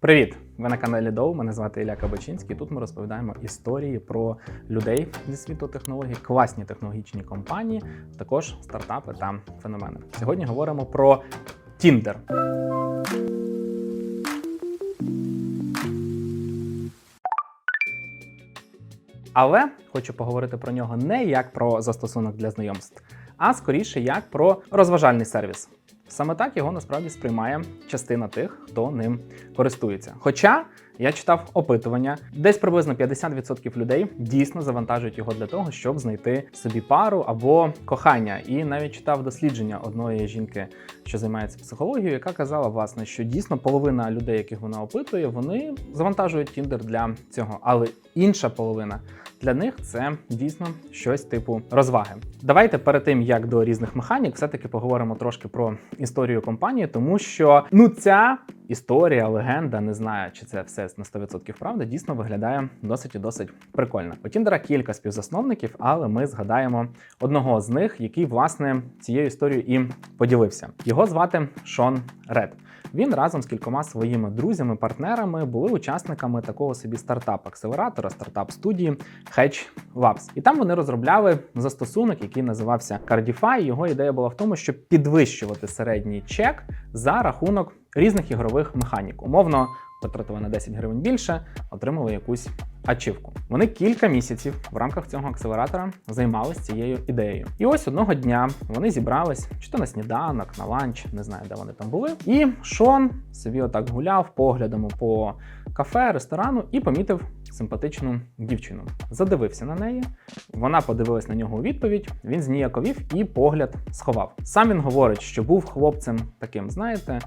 Привіт! Ви на каналі Доу. Мене звати Ілля Кабачинський. Тут ми розповідаємо історії про людей зі світу технологій, класні технологічні компанії, також стартапи та феномени. Сьогодні говоримо про Tinder. Але хочу поговорити про нього не як про застосунок для знайомств, а скоріше як про розважальний сервіс. Саме так його насправді сприймає частина тих, хто ним користується. Хоча я читав опитування, десь приблизно 50% людей дійсно завантажують його для того, щоб знайти собі пару або кохання. І навіть читав дослідження одної жінки, що займається психологією, яка казала, власне, що дійсно половина людей, яких вона опитує, вони завантажують Tinder для цього, але інша половина. Для них це дійсно щось типу розваги. Давайте перед тим як до різних механік, все-таки поговоримо трошки про історію компанії, тому що ну ця історія, легенда, не знаю, чи це все на 100% правда, дійсно виглядає досить і досить прикольно. У Тіндера кілька співзасновників, але ми згадаємо одного з них, який власне цією історією і поділився. Його звати Шон Ред. Він разом з кількома своїми друзями, партнерами були учасниками такого собі стартап-акселератора, стартап-студії Hedge Labs. І там вони розробляли застосунок, який називався Cardify. Його ідея була в тому, щоб підвищувати середній чек за рахунок різних ігрових механік. Умовно, потратили на 10 гривень більше, отримали якусь ачівку. Вони кілька місяців в рамках цього акселератора займалися цією ідеєю. І ось одного дня вони зібрались чи то на сніданок, на ланч, не знаю, де вони там були. І Шон собі отак гуляв поглядом по кафе, ресторану і помітив симпатичну дівчину. Задивився на неї. Вона подивилась на нього у відповідь. Він зніяковів і погляд сховав. Сам він говорить, що був хлопцем таким, знаєте.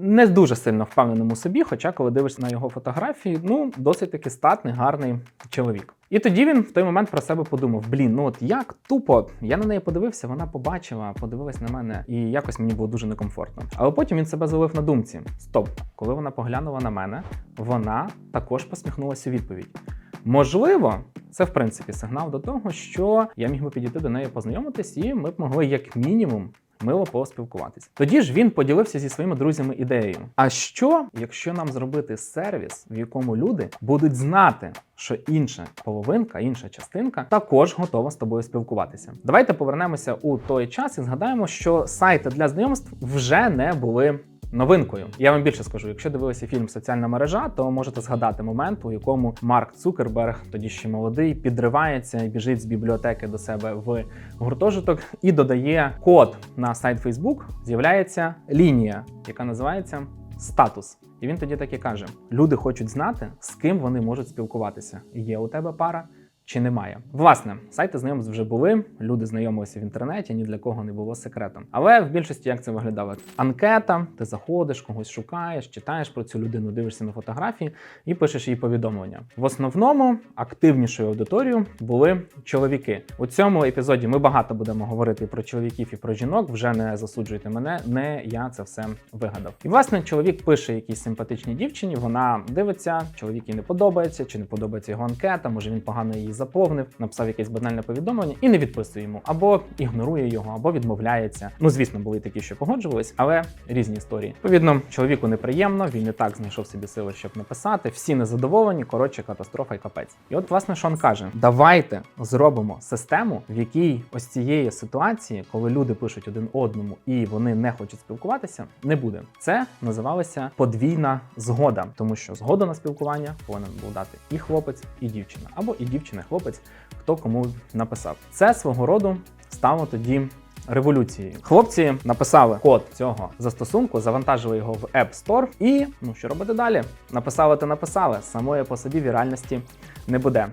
Не дуже сильно впевненим у собі, хоча, коли дивишся на його фотографії, ну досить таки статний, гарний чоловік. І тоді він в той момент про себе подумав: блін, ну от як тупо, я на неї подивився, вона побачила, подивилась на мене, і якось мені було дуже некомфортно. Але потім він себе зловив на думці: стоп, коли вона поглянула на мене, вона також посміхнулася у відповідь. Можливо, це в принципі сигнал до того, що я міг би підійти до неї познайомитись, і ми б могли як мінімум. Мило поспілкуватися. Тоді ж він поділився зі своїми друзями ідеєю. А що, якщо нам зробити сервіс, в якому люди будуть знати, що інша половинка, інша частинка також готова з тобою спілкуватися? Давайте повернемося у той час і згадаємо, що сайти для знайомств вже не були новинкою. Я вам більше скажу, якщо дивилися фільм Соціальна мережа, то можете згадати момент, у якому Марк Цукерберг, тоді ще молодий, підривається і біжить з бібліотеки до себе в гуртожиток і додає код на сайт Facebook. З'являється лінія, яка називається статус. І він тоді так і каже: люди хочуть знати, з ким вони можуть спілкуватися. Є у тебе пара. Чи немає власне сайти знайомств вже були, люди знайомилися в інтернеті, ні для кого не було секретом. Але в більшості як це виглядало? Анкета, ти заходиш, когось шукаєш, читаєш про цю людину, дивишся на фотографії і пишеш їй повідомлення. В основному активнішою аудиторією були чоловіки. У цьому епізоді ми багато будемо говорити про чоловіків і про жінок. Вже не засуджуйте мене, не я це все вигадав. І власне чоловік пише якійсь симпатичній дівчині. Вона дивиться, чоловік їй не подобається, чи не подобається його анкета, може він погано її заповнив, написав якесь банальне повідомлення і не відписує йому, або ігнорує його, або відмовляється. Ну, звісно, були такі, що погоджувались, але різні історії. Відповідно, чоловіку неприємно, він не так знайшов собі сили, щоб написати. Всі незадоволені, коротше, катастрофа і капець. І от, власне, Шон каже: давайте зробимо систему, в якій ось цієї ситуації, коли люди пишуть один одному і вони не хочуть спілкуватися, не буде. Це називалося подвійна згода, тому що згода на спілкування повинен був дати і хлопець, і дівчина, або і дівчина, і хлопець, хто кому написав. Це свого роду стало тоді. Революцією хлопці написали код цього застосунку, завантажили його в App Store і ну що робити далі? Написали та написали. Самої по собі віральності не буде.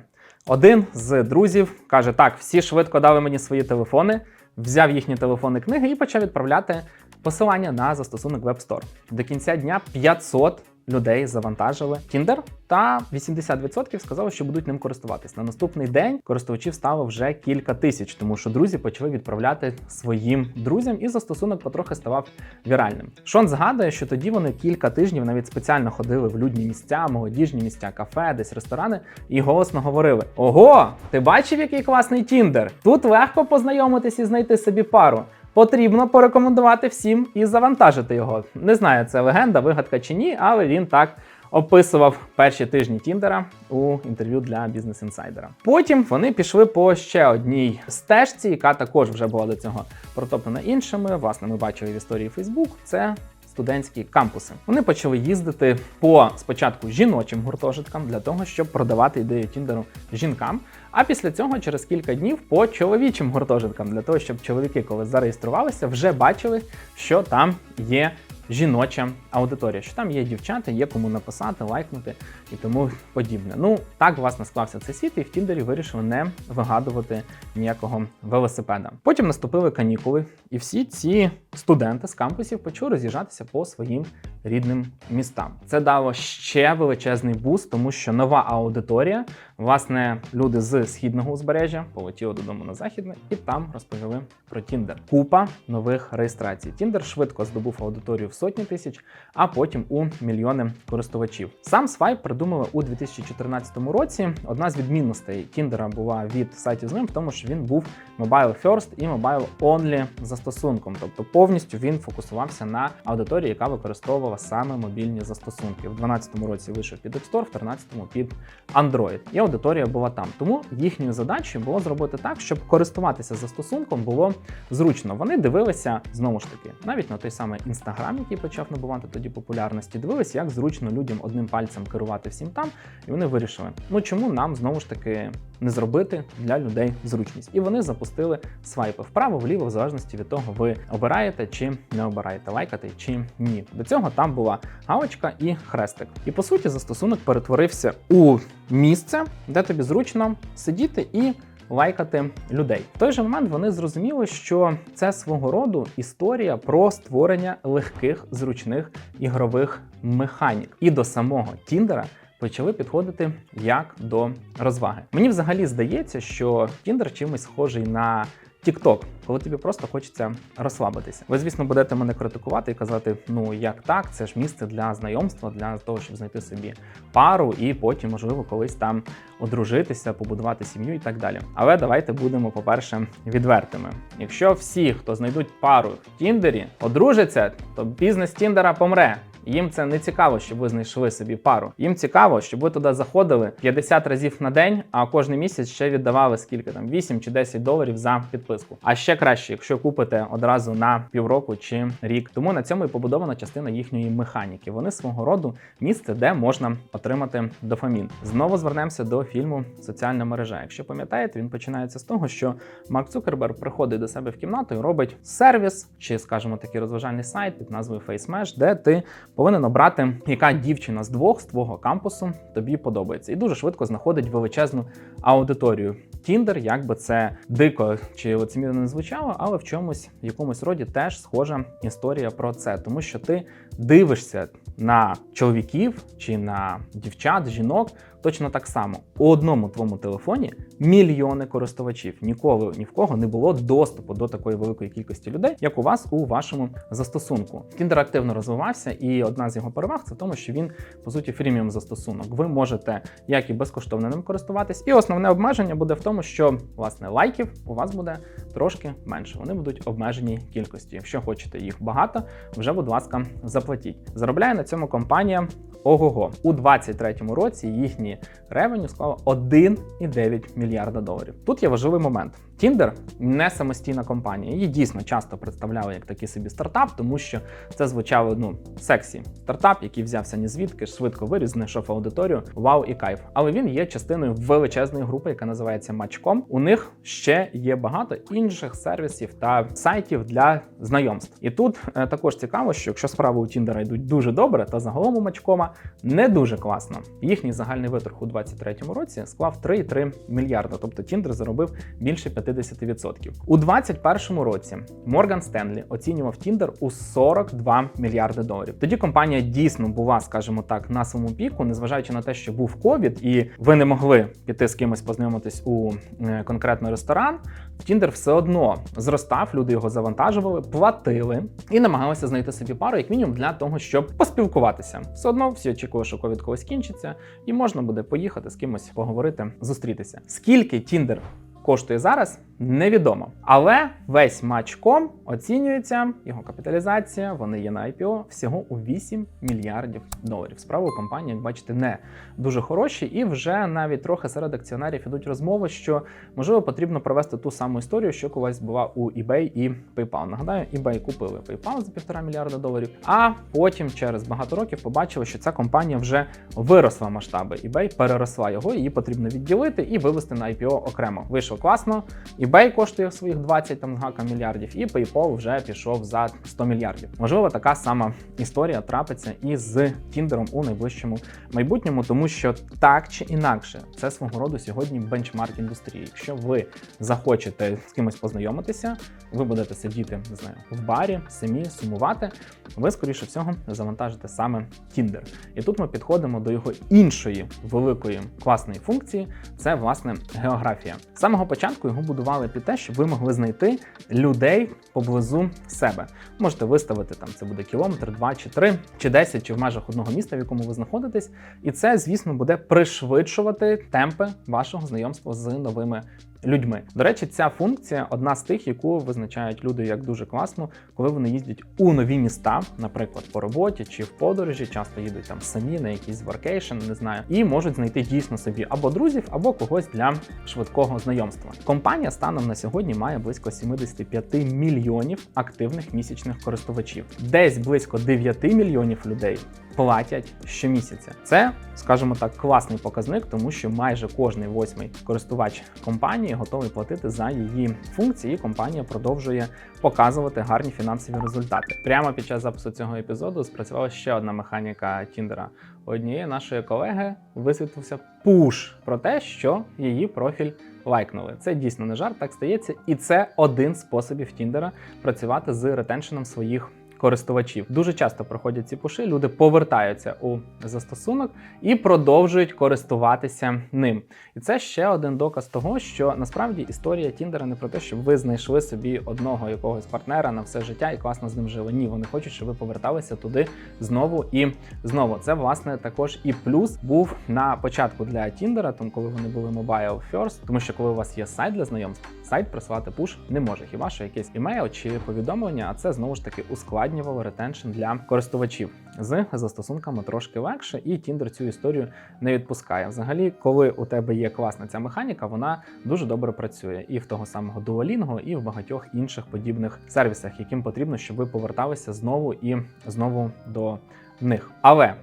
Один з друзів каже: Так, всі швидко дали мені свої телефони, взяв їхні телефони книги і почав відправляти посилання на застосунок Web Store. До кінця дня 500 людей завантажили Tinder, та 80% сказали, що будуть ним користуватись. На наступний день користувачів стало вже кілька тисяч, тому що друзі почали відправляти своїм друзям, і застосунок потрохи ставав віральним. Шон згадує, що тоді вони кілька тижнів навіть спеціально ходили в людні місця, молодіжні місця, кафе, десь ресторани, і голосно говорили: Ого, ти бачив, який класний Тіндер? Тут легко познайомитись і знайти собі пару. Потрібно порекомендувати всім і завантажити його. Не знаю, це легенда, вигадка чи ні, але він так описував перші тижні Тіндера у інтерв'ю для Бізнес інсайдера. Потім вони пішли по ще одній стежці, яка також вже була до цього протоплена іншими. Власне, ми бачили в історії Facebook. Це студентські кампуси. Вони почали їздити по спочатку жіночим гуртожиткам для того, щоб продавати ідею Тіндеру жінкам. А після цього, через кілька днів, по чоловічим гуртожиткам для того, щоб чоловіки, коли зареєструвалися, вже бачили, що там є жіноча аудиторія, що там є дівчата, є кому написати, лайкнути і тому подібне. Ну так власне склався цей світ, і в Тіндері вирішили не вигадувати ніякого велосипеда. Потім наступили канікули, і всі ці студенти з кампусів почали роз'їжджатися по своїм рідним містам. Це дало ще величезний буст, тому що нова аудиторія, власне, люди з східного узбережжя полетіли додому на західне і там розповіли про Тіндер. Купа нових реєстрацій. Тіндер швидко здобув аудиторію в сотні тисяч, а потім у мільйони користувачів. Сам свайп придумали у 2014 році. Одна з відмінностей Тіндера була від сайтів з ним в тому, що він був mobile first і mobile only застосунком, тобто повністю він фокусувався на аудиторії, яка використовувала саме мобільні застосунки. В 2012 році вийшов під App Store, в 2013 під Android. І аудиторія була там. Тому їхньою задачею було зробити так, щоб користуватися застосунком було зручно. Вони дивилися знову ж таки, навіть на той самий Instagram, який почав набувати тоді популярності, дивилися, як зручно людям одним пальцем керувати всім там. І вони вирішили, ну чому нам знову ж таки не зробити для людей зручність. І вони запустили свайпи вправо-вліво, в залежності від того, ви обираєте чи не обираєте, лайкати чи ні. До цього там була галочка і хрестик. І по суті, застосунок перетворився у місце, де тобі зручно сидіти і. Лайкати людей в той же момент вони зрозуміли, що це свого роду історія про створення легких зручних ігрових механік. І до самого Тіндера почали підходити як до розваги. Мені взагалі здається, що Тіндер чимось схожий на TikTok, коли тобі просто хочеться розслабитися. Ви, звісно, будете мене критикувати і казати: ну як так, це ж місце для знайомства, для того, щоб знайти собі пару і потім, можливо, колись там одружитися, побудувати сім'ю і так далі. Але давайте будемо, по-перше, відвертими. Якщо всі, хто знайдуть пару в Тіндері, одружаться, то бізнес Тіндера помре. Їм це не цікаво, щоб ви знайшли собі пару. Їм цікаво, щоб ви туди заходили 50 разів на день, а кожен місяць ще віддавали скільки там 8 чи 10 доларів за підписку. А ще краще, якщо купите одразу на півроку чи рік. Тому на цьому і побудована частина їхньої механіки. Вони свого роду місце, де можна отримати дофамін. Знову звернемося до фільму Соціальна мережа. Якщо пам'ятаєте, він починається з того, що Марк Цукерберг приходить до себе в кімнату і робить сервіс, чи, скажімо, такий розважальний сайт під назвою FaceMesh, де ти повинен обрати, яка дівчина з двох з твого кампусу тобі подобається, і дуже швидко знаходить величезну аудиторію. Тіндер, як би це дико чи лицемірно не звучало, але в чомусь в якомусь роді теж схожа історія про це, тому що ти дивишся на чоловіків чи на дівчат, жінок. Точно так само у одному твоєму телефоні мільйони користувачів. Ніколи ні в кого не було доступу до такої великої кількості людей, як у вас у вашому застосунку. Тіндер активно розвивався, і одна з його переваг це в тому, що він по суті фріміум застосунок. Ви можете як і безкоштовно ним користуватись, і основне обмеження буде в тому, що власне лайків у вас буде трошки менше. Вони будуть обмежені кількості. Якщо хочете їх багато, вже будь ласка, заплатіть. Заробляє на цьому компанія. Ого-го, у 23-му році їхні ревеню склало 1,9 мільярда доларів. Тут є важливий момент. Tinder не самостійна компанія. Її дійсно часто представляли як такий собі стартап, тому що це звучало ну сексі. Стартап, який взявся ні звідки, швидко виріс, знайшов аудиторію. Вау і кайф. Але він є частиною величезної групи, яка називається Match.com. У них ще є багато інших сервісів та сайтів для знайомств. І тут е, також цікаво, що якщо справи у Тіндера йдуть дуже добре, то загалом у Match.com не дуже класно. Їхній загальний виторг у 2023 році склав 3,3 мільярда. Тобто Тіндер заробив більше 50%. У 2021 році Морган Стенлі оцінював Тіндер у 42 мільярди доларів. Тоді компанія дійсно була, скажімо так, на своєму піку, незважаючи на те, що був ковід, і ви не могли піти з кимось познайомитись у е, конкретний ресторан. Тіндер все одно зростав, люди його завантажували, платили і намагалися знайти собі пару, як мінімум, для того, щоб поспілкуватися. Все одно всі очікували, що ковід колись кінчиться, і можна буде поїхати з кимось поговорити, зустрітися. Скільки Тіндер коштує зараз, невідомо. Але весь матчком оцінюється його капіталізація. Вони є на IPO всього у 8 мільярдів доларів. Справи компанії, як бачите, не дуже хороші, і вже навіть трохи серед акціонерів ідуть розмови, що можливо потрібно провести ту саму історію, що колись була у eBay і PayPal. Нагадаю, eBay купили PayPal за півтора мільярда доларів. А потім через багато років побачили, що ця компанія вже виросла масштаби. eBay переросла його, її потрібно відділити і вивести на IPO окремо. Вийшло класно. eBay коштує своїх 20 там з гаком мільярдів, і PayPal вже пішов за 100 мільярдів. Можливо, така сама історія трапиться і з Тіндером у найближчому майбутньому, тому що так чи інакше, це свого роду сьогодні бенчмарк індустрії. Якщо ви захочете з кимось познайомитися, ви будете сидіти не знаю в барі, самі сумувати. Ви скоріше всього завантажите саме Tinder. І тут ми підходимо до його іншої великої класної функції це власне географія. З самого початку його будували під те, щоб ви могли знайти людей поблизу себе. Можете виставити там, це буде кілометр, два чи три, чи десять, чи в межах одного міста, в якому ви знаходитесь. І це, звісно, буде пришвидшувати темпи вашого знайомства з новими людьми. До речі, ця функція одна з тих, яку визначають люди як дуже класно, коли вони їздять у нові міста, наприклад, по роботі чи в подорожі, часто їдуть там самі на якийсь варкейшн, не знаю, і можуть знайти дійсно собі або друзів, або когось для швидкого знайомства. Компанія станом на сьогодні має близько 75 мільйонів активних місячних користувачів, десь близько 9 мільйонів людей. Платять щомісяця. Це, скажімо так, класний показник, тому що майже кожний восьмий користувач компанії готовий платити за її функції. Компанія продовжує показувати гарні фінансові результати. Прямо під час запису цього епізоду спрацювала ще одна механіка Тіндера. Однієї нашої колеги висвітлився пуш про те, що її профіль лайкнули. Це дійсно не жарт, так стається, і це один з способів Тіндера працювати з ретеншеном своїх користувачів. Дуже часто проходять ці пуши, люди повертаються у застосунок і продовжують користуватися ним. І це ще один доказ того, що насправді історія Тіндера не про те, щоб ви знайшли собі одного якогось партнера на все життя і класно з ним жили. Ні, вони хочуть, щоб ви поверталися туди знову і знову. Це власне також і плюс був на початку для Тіндера, тому коли вони були mobile first, тому що коли у вас є сайт для знайомств, сайт присилати пуш не може. Хіба що якийсь імейл чи повідомлення, а це знову ж таки ускладнювало ретеншн для користувачів з застосунками трошки легше, і Tinder цю історію не відпускає. Взагалі, коли у тебе є класна ця механіка, вона дуже добре працює і в того самого Duolingo, і в багатьох інших подібних сервісах, яким потрібно, щоб ви поверталися знову і знову до них. Але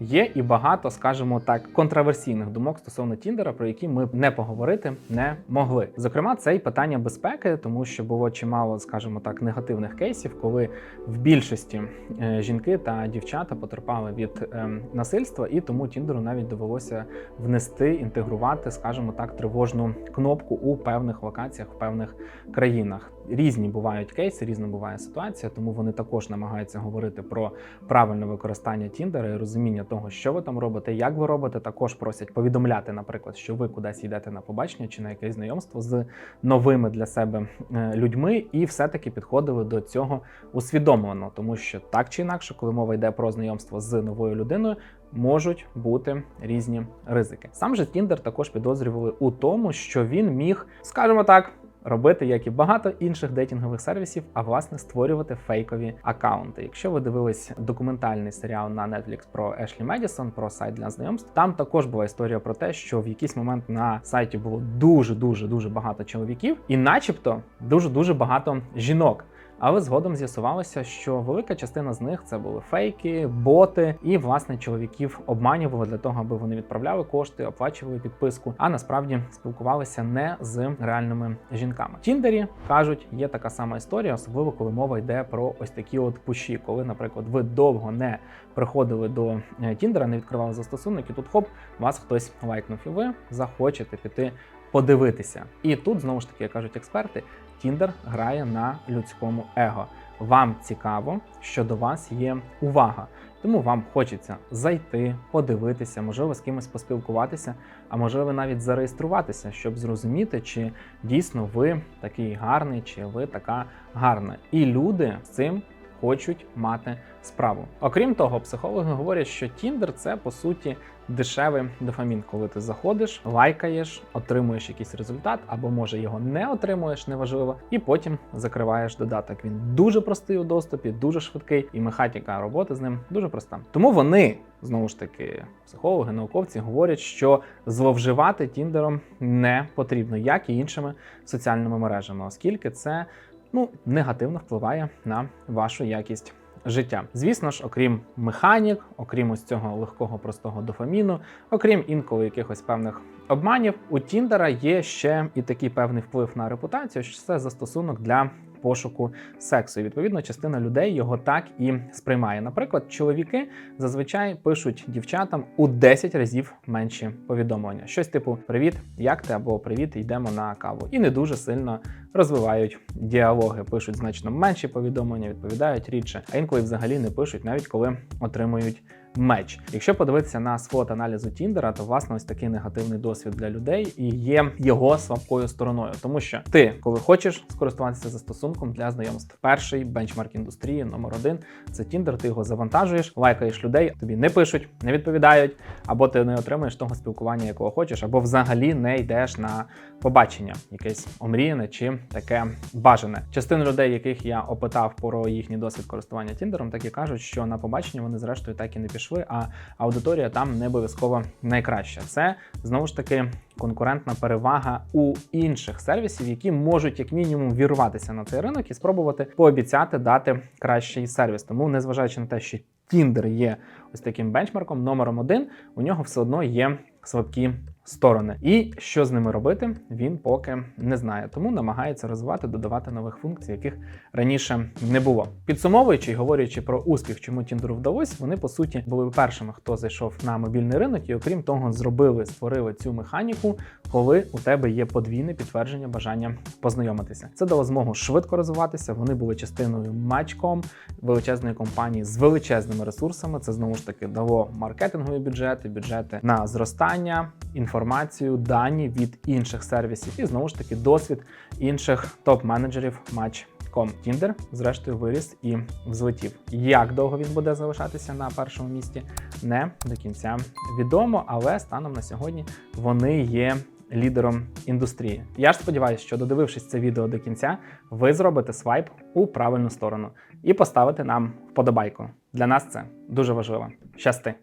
Є і багато, скажімо так, контроверсійних думок стосовно Тіндера, про які ми не поговорити не могли. Зокрема, це й питання безпеки, тому що було чимало, скажімо так, негативних кейсів, коли в більшості е, жінки та дівчата потерпали від е, насильства, і тому Тіндеру навіть довелося внести, інтегрувати, скажімо так, тривожну кнопку у певних локаціях, в певних країнах. Різні бувають кейси, різна буває ситуація, тому вони також намагаються говорити про правильне використання Тіндера і розуміння того, що ви там робите, як ви робите. Також просять повідомляти, наприклад, що ви кудись йдете на побачення чи на якесь знайомство з новими для себе е, людьми, і все-таки підходили до цього усвідомлено, тому що так чи інакше, коли мова йде про знайомство з новою людиною. Можуть бути різні ризики. Сам же Тіндер також підозрювали у тому, що він міг, скажімо так, робити, як і багато інших дейтингових сервісів, а власне створювати фейкові акаунти. Якщо ви дивились документальний серіал на Netflix про Ешлі Медісон, про сайт для знайомств, там також була історія про те, що в якийсь момент на сайті було дуже дуже дуже багато чоловіків, і, начебто, дуже дуже багато жінок. Але згодом з'ясувалося, що велика частина з них це були фейки, боти, і власне чоловіків обманювали для того, аби вони відправляли кошти, оплачували підписку, а насправді спілкувалися не з реальними жінками. Тіндері кажуть, є така сама історія, особливо коли мова йде про ось такі от пуші, коли, наприклад, ви довго не приходили до е, Тіндера, не відкривали застосунок, і тут хоп, вас хтось лайкнув, і ви захочете піти подивитися. І тут знову ж таки як кажуть експерти. Тіндер грає на людському его. Вам цікаво, що до вас є увага, тому вам хочеться зайти, подивитися, можливо, з кимось поспілкуватися, а можливо навіть зареєструватися, щоб зрозуміти, чи дійсно ви такий гарний, чи ви така гарна. І люди з цим хочуть мати справу. Окрім того, психологи говорять, що Tinder – це по суті дешевий дофамін, коли ти заходиш, лайкаєш, отримуєш якийсь результат, або може його не отримуєш, неважливо, і потім закриваєш додаток. Він дуже простий у доступі, дуже швидкий, і механіка роботи з ним дуже проста. Тому вони знову ж таки, психологи, науковці говорять, що зловживати Тіндером не потрібно, як і іншими соціальними мережами, оскільки це ну негативно впливає на вашу якість життя. Звісно ж, окрім механік, окрім ось цього легкого простого дофаміну, окрім інколи якихось певних обманів, у Тіндера є ще і такий певний вплив на репутацію, що це застосунок для. Пошуку сексу, і відповідно частина людей його так і сприймає. Наприклад, чоловіки зазвичай пишуть дівчатам у 10 разів менші повідомлення. Щось типу Привіт, як ти або Привіт, йдемо на каву. І не дуже сильно розвивають діалоги, пишуть значно менші повідомлення, відповідають рідше, а інколи взагалі не пишуть, навіть коли отримують меч. Якщо подивитися на свод аналізу Тіндера, то власне ось такий негативний досвід для людей і є його слабкою стороною, тому що ти, коли хочеш скористуватися застосунком для знайомств, перший бенчмарк індустрії номер один це Тіндер. Ти його завантажуєш, лайкаєш людей, тобі не пишуть, не відповідають, або ти не отримуєш того спілкування, якого хочеш, або взагалі не йдеш на побачення, якесь омріяне чи таке бажане. Частина людей, яких я опитав про їхній досвід користування Тіндером, так і кажуть, що на побачення вони зрештою так і не пішли, а аудиторія там не обов'язково найкраща. Це знову ж таки конкурентна перевага у інших сервісів, які можуть як мінімум вірватися на цей ринок і спробувати пообіцяти дати кращий сервіс. Тому, незважаючи на те, що Tinder є ось таким бенчмарком, номером один, у нього все одно є слабкі сторони. І що з ними робити, він поки не знає. Тому намагається розвивати, додавати нових функцій, яких раніше не було. Підсумовуючи і говорячи про успіх, чому Тіндеру вдалося, вони по суті були першими, хто зайшов на мобільний ринок, і окрім того, зробили, створили цю механіку, коли у тебе є подвійне підтвердження бажання познайомитися. Це дало змогу швидко розвиватися. Вони були частиною Match.com, величезної компанії з величезними ресурсами. Це знову ж таки дало маркетингові бюджети, бюджети на зростання, інформацію, дані від інших сервісів, і знову ж таки досвід інших топ-менеджерів Match.com. Tinder, зрештою, виріс і взлетів. Як довго він буде залишатися на першому місці, не до кінця відомо, але станом на сьогодні вони є лідером індустрії. Я ж сподіваюся, що додивившись це відео до кінця, ви зробите свайп у правильну сторону і поставите нам вподобайку. Для нас це дуже важливо. Щасти!